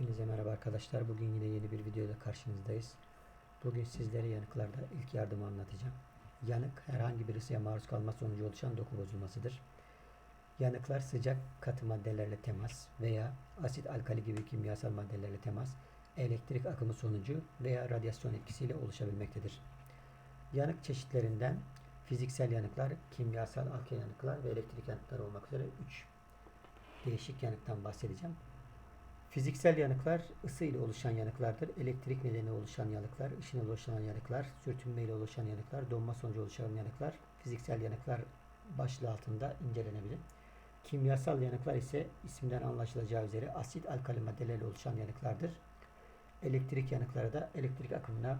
Hepinize merhaba arkadaşlar. Bugün yine yeni bir videoda karşınızdayız. Bugün sizlere yanıklarda ilk yardımı anlatacağım. Yanık herhangi bir ısıya maruz kalma sonucu oluşan doku bozulmasıdır. Yanıklar sıcak katı maddelerle temas veya asit alkali gibi kimyasal maddelerle temas, elektrik akımı sonucu veya radyasyon etkisiyle oluşabilmektedir. Yanık çeşitlerinden fiziksel yanıklar, kimyasal alkali yanıklar ve elektrik yanıklar olmak üzere 3 değişik yanıktan bahsedeceğim. Fiziksel yanıklar ısı ile oluşan yanıklardır. Elektrik nedeni oluşan yanıklar, ışın ile oluşan yanıklar, sürtünme ile oluşan yanıklar, donma sonucu oluşan yanıklar, fiziksel yanıklar başlığı altında incelenebilir. Kimyasal yanıklar ise isimden anlaşılacağı üzere asit alkali maddelerle oluşan yanıklardır. Elektrik yanıkları da elektrik akımına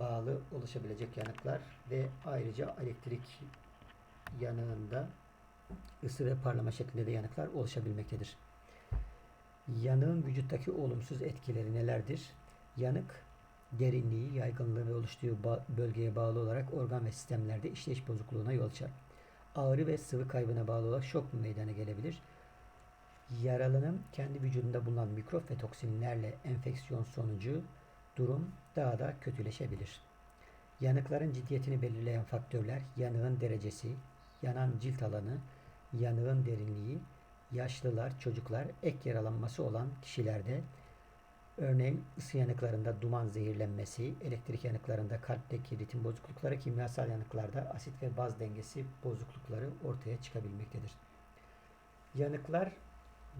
bağlı oluşabilecek yanıklar ve ayrıca elektrik yanığında ısı ve parlama şeklinde de yanıklar oluşabilmektedir. Yanığın vücuttaki olumsuz etkileri nelerdir? Yanık derinliği, yaygınlığı ve oluştuğu bölgeye bağlı olarak organ ve sistemlerde işleyiş bozukluğuna yol açar. Ağrı ve sıvı kaybına bağlı olarak şok meydana gelebilir. Yaralının kendi vücudunda bulunan mikrop ve toksinlerle enfeksiyon sonucu durum daha da kötüleşebilir. Yanıkların ciddiyetini belirleyen faktörler yanığın derecesi, yanan cilt alanı, yanığın derinliği, yaşlılar, çocuklar, ek yaralanması olan kişilerde örneğin ısı yanıklarında duman zehirlenmesi, elektrik yanıklarında kalpteki ritim bozuklukları, kimyasal yanıklarda asit ve baz dengesi bozuklukları ortaya çıkabilmektedir. Yanıklar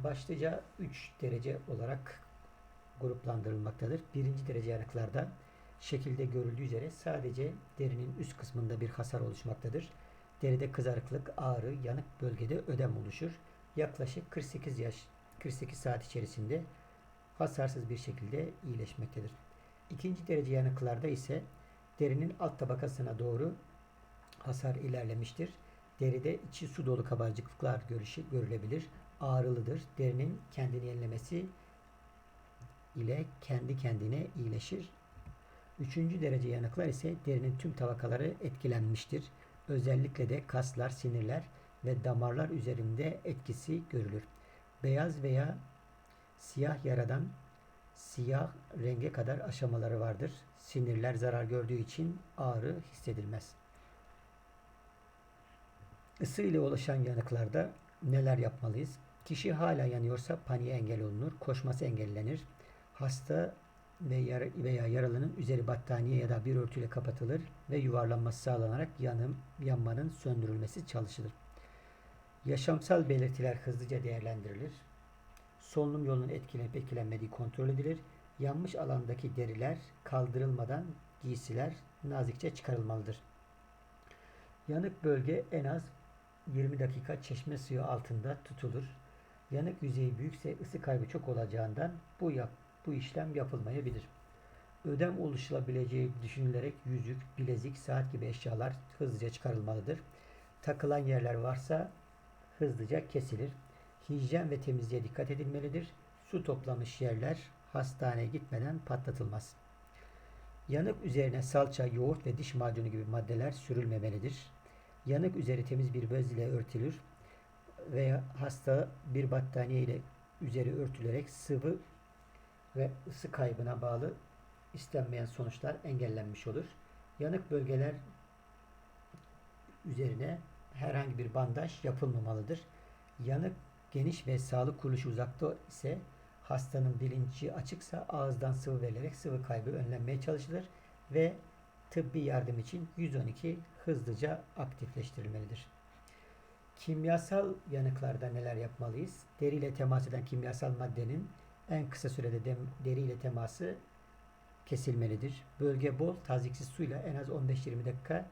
başlıca 3 derece olarak gruplandırılmaktadır. Birinci derece yanıklarda şekilde görüldüğü üzere sadece derinin üst kısmında bir hasar oluşmaktadır. Deride kızarıklık, ağrı, yanık bölgede ödem oluşur yaklaşık 48 yaş 48 saat içerisinde hasarsız bir şekilde iyileşmektedir. İkinci derece yanıklarda ise derinin alt tabakasına doğru hasar ilerlemiştir. Deride içi su dolu kabarcıklıklar görüşü, görülebilir. Ağrılıdır. Derinin kendini yenilemesi ile kendi kendine iyileşir. Üçüncü derece yanıklar ise derinin tüm tabakaları etkilenmiştir. Özellikle de kaslar, sinirler ve damarlar üzerinde etkisi görülür. Beyaz veya siyah yaradan siyah renge kadar aşamaları vardır. Sinirler zarar gördüğü için ağrı hissedilmez. Isı ile oluşan yanıklarda neler yapmalıyız? Kişi hala yanıyorsa paniğe engel olunur, koşması engellenir. Hasta ve yara, veya yaralının üzeri battaniye ya da bir örtüyle kapatılır ve yuvarlanması sağlanarak yanım, yanmanın söndürülmesi çalışılır. Yaşamsal belirtiler hızlıca değerlendirilir. Solunum yolunun etkilenip etkilenmediği kontrol edilir. Yanmış alandaki deriler kaldırılmadan giysiler nazikçe çıkarılmalıdır. Yanık bölge en az 20 dakika çeşme suyu altında tutulur. Yanık yüzeyi büyükse ısı kaybı çok olacağından bu yap, bu işlem yapılmayabilir. Ödem oluşulabileceği düşünülerek yüzük, bilezik, saat gibi eşyalar hızlıca çıkarılmalıdır. Takılan yerler varsa hızlıca kesilir. Hijyen ve temizliğe dikkat edilmelidir. Su toplamış yerler hastaneye gitmeden patlatılmaz. Yanık üzerine salça, yoğurt ve diş macunu gibi maddeler sürülmemelidir. Yanık üzeri temiz bir bez ile örtülür veya hasta bir battaniye ile üzeri örtülerek sıvı ve ısı kaybına bağlı istenmeyen sonuçlar engellenmiş olur. Yanık bölgeler üzerine herhangi bir bandaj yapılmamalıdır. Yanık geniş ve sağlık kuruluşu uzakta ise hastanın bilinci açıksa ağızdan sıvı verilerek sıvı kaybı önlenmeye çalışılır ve tıbbi yardım için 112 hızlıca aktifleştirilmelidir. Kimyasal yanıklarda neler yapmalıyız? Deri ile temas eden kimyasal maddenin en kısa sürede deri ile teması kesilmelidir. Bölge bol taziksiz suyla en az 15-20 dakika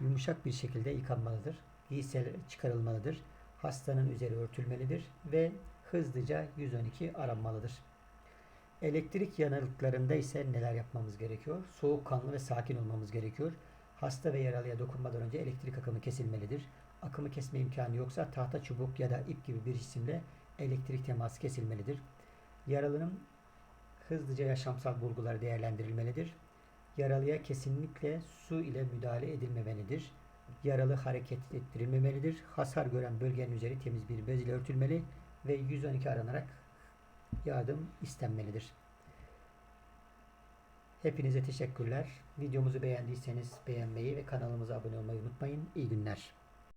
yumuşak bir şekilde yıkanmalıdır giysiler çıkarılmalıdır. Hastanın üzeri örtülmelidir ve hızlıca 112 aranmalıdır. Elektrik yanıklarında ise neler yapmamız gerekiyor? Soğukkanlı ve sakin olmamız gerekiyor. Hasta ve yaralıya dokunmadan önce elektrik akımı kesilmelidir. Akımı kesme imkanı yoksa tahta çubuk ya da ip gibi bir cisimle elektrik teması kesilmelidir. Yaralının hızlıca yaşamsal bulguları değerlendirilmelidir. Yaralıya kesinlikle su ile müdahale edilmemelidir. Yaralı hareket ettirilmemelidir. Hasar gören bölgenin üzeri temiz bir bez ile örtülmeli ve 112 aranarak yardım istenmelidir. Hepinize teşekkürler. Videomuzu beğendiyseniz beğenmeyi ve kanalımıza abone olmayı unutmayın. İyi günler.